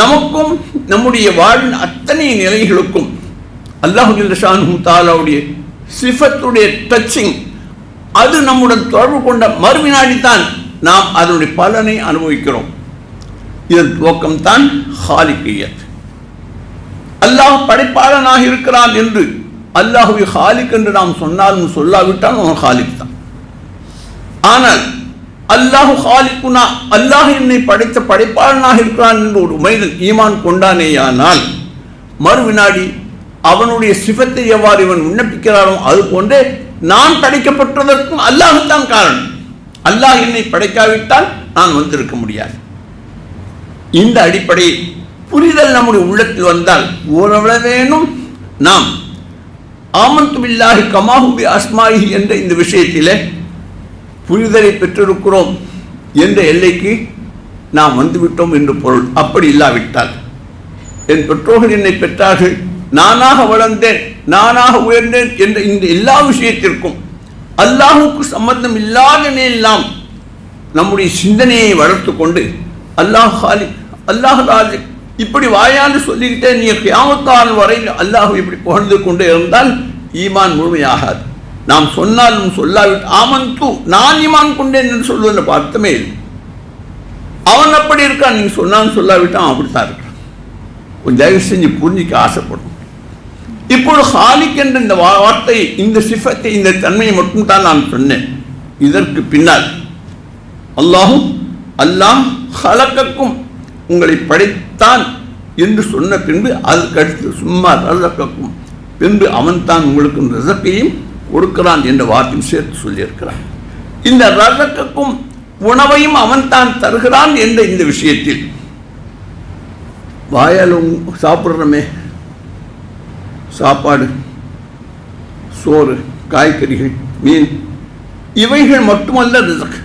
நமக்கும் நம்முடைய வாழ்வின் அத்தனை நிலைகளுக்கும் அல்லாஹு ஷானு தாலாவுடைய சிஃபத்துடைய டச்சிங் அது நம்முடன் தொடர்பு கொண்ட மறுவினாடித்தான் நாம் அதனுடைய பலனை அனுபவிக்கிறோம். இதன் துவக்கம்தான் ஹாலிக்கியத். அல்லாஹ் படைப்பாளனாக இருக்கிறான் என்று அல்லாஹுவை ஹாலிக் என்று நாம் சொன்னாலும் சொல்லாவிட்டால் அவன் ஹாலிக் தான். ஆனால் அல்லாஹு ஹாலிக்குனா அல்லாஹ் என்னை படைத்த படைப்பாளனாக இருக்கிறான் என்று ஒரு மனிதன் ஈமான் கொண்டானேயானால் மறுவினாடி அவனுடைய சிவத்தை எவ்வாறு இவன் விண்ணப்பிக்கிறானோ அது போன்றே நான் படைக்கப்பட்டதற்கும் அல்லாஹுத்தான் காரணம். அல்லாஹ் என்னை படைக்காவிட்டால் நான் வந்திருக்க முடியாது. இந்த அடிப்படையில் புரிதல் நம்முடைய உள்ளத்தில் வந்தால் ஓரளவேனும் நாம் ஆமந்து பில்லாஹி கமாஹுபி அஸ்மாஹி என்ற இந்த விஷயத்திலே புரிதலை பெற்றிருக்கிறோம் என்ற எல்லைக்கு நாம் வந்துவிட்டோம் என்று பொருள். அப்படி இல்லாவிட்டால். என் பெற்றோர்கள் என்னை பெற்றார்கள். நானாக வளர்ந்தேன் நானாக உயர்ந்தேன் என்ற இந்த எல்லா விஷயத்திற்கும் அல்லாஹுக்கு சம்பந்தம் இல்லாத நாம் நம்முடைய சிந்தனையை வளர்த்து கொண்டு அல்லாஹ் ஹாலி அல்லாஹ் இப்படி வாயாண்டு சொல்லிக்கிட்டே நீ கியாமத்தால் வரை அல்லாஹ் இப்படி புகழ்ந்து கொண்டே இருந்தால் ஈமான் முழுமையாகாது. நாம் சொன்னாலும் சொல்லாவிட்டு ஆமன் தூ நான் இமான் கொண்டேன் என்று சொல்வதில் பார்த்தமே இல்லை. அவன் அப்படி இருக்கான் நீங்க சொன்னாலும் சொல்லாவிட்டான் அப்படித்தான் இருக்கான். கொஞ்சம் தயவு செஞ்சு புரிஞ்சிக்க ஆசைப்படும். இப்பொழுது ஹாலிக் என்ற இந்த வார்த்தை இந்த சிஃபத்தை இந்த தன்மையை மட்டும்தான் நான் சொன்னேன். இதற்கு பின்னால் அல்லாஹும் அல்லாஹ் ஹலக்கக்கும் உங்களை படைத்தான் என்று சொன்ன பின்பு அதுக்கு அடுத்து சும்மா ரசக்கக்கும். பின்பு அவன்தான் உங்களுக்கு ரசக்கையும் கொடுக்கிறான் என்ற வார்த்தையும் சேர்த்து சொல்லியிருக்கிறான். இந்த ரசக்கக்கும் உணவையும் அவன் தான் தருகிறான் என்ற இந்த விஷயத்தில் வாயாலும் சாப்பிட்றமே. சாப்பாடு சோறு காய்கறிகள் மீன் இவைகள் மட்டுமல்ல ரிசக்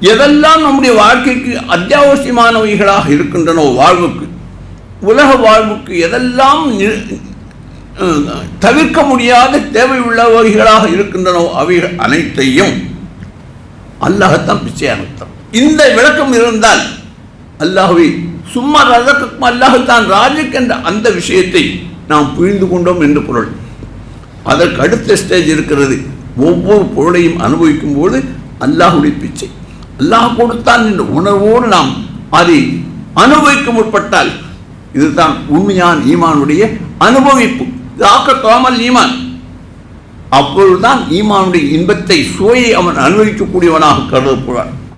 எதெல்லாம் நம்முடைய வாழ்க்கைக்கு அத்தியாவசியமானவைகளாக இருக்கின்றனோ வாழ்வுக்கு உலக வாழ்வுக்கு எதெல்லாம் தவிர்க்க முடியாத தேவை உள்ளவைகளாக இருக்கின்றனோ அவைகள் அனைத்தையும் அல்லாஹத்தான் பிச்சை அனுப்பும் இந்த விளக்கம் இருந்தால் அல்லாஹுவை சும்மா ரதக்கும் அல்லாஹத்தான் ராஜுக் என்ற அந்த விஷயத்தை நாம் புரிந்து கொண்டோம் என்று பொருள். அதற்கு அடுத்த ஸ்டேஜ் இருக்கிறது. ஒவ்வொரு பொருளையும் அனுபவிக்கும் போது அல்லாஹுடைய பிச்சை. அல்லாஹ் கொடுத்தான் என்ற உணர்வோடு நாம் அதை அனுபவிக்க முற்பட்டால் இதுதான் உண்மையான ஈமானுடைய அனுபவிப்பு. தாக்கத்தோமல் ஈமான். அப்பொழுதுதான் ஈமானுடைய இன்பத்தை சுவையை அவன் அனுபவிக்கக்கூடியவனாக கருதப்படுவான்.